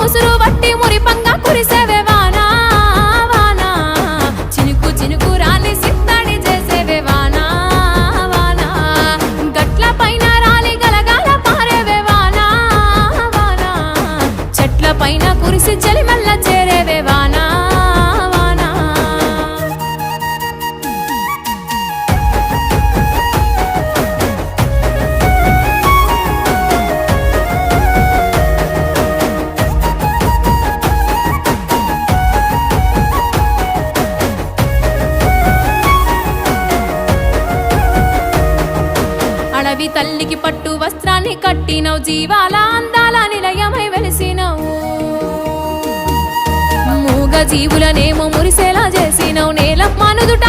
ముసురు వట్టి మురిపంగా కురిసేవే వానా వానా. చినుకు చినుకు రాలి సిత్తడి చేసేవే వానా వానా. గట్ల పైన రాలి గలగాల పారేవే వానా వానా. చెట్ల పైన కురిసి చలిమల్ల చేరేవే వానా. వానా అడవి తల్లికి పట్టు వస్త్రాన్ని కట్టినవు జీవాల అందాల నిలయమై వెలిసినవు. మూగ జీవులనేమో మురిసేలా చేసినవు నేల మనుదుట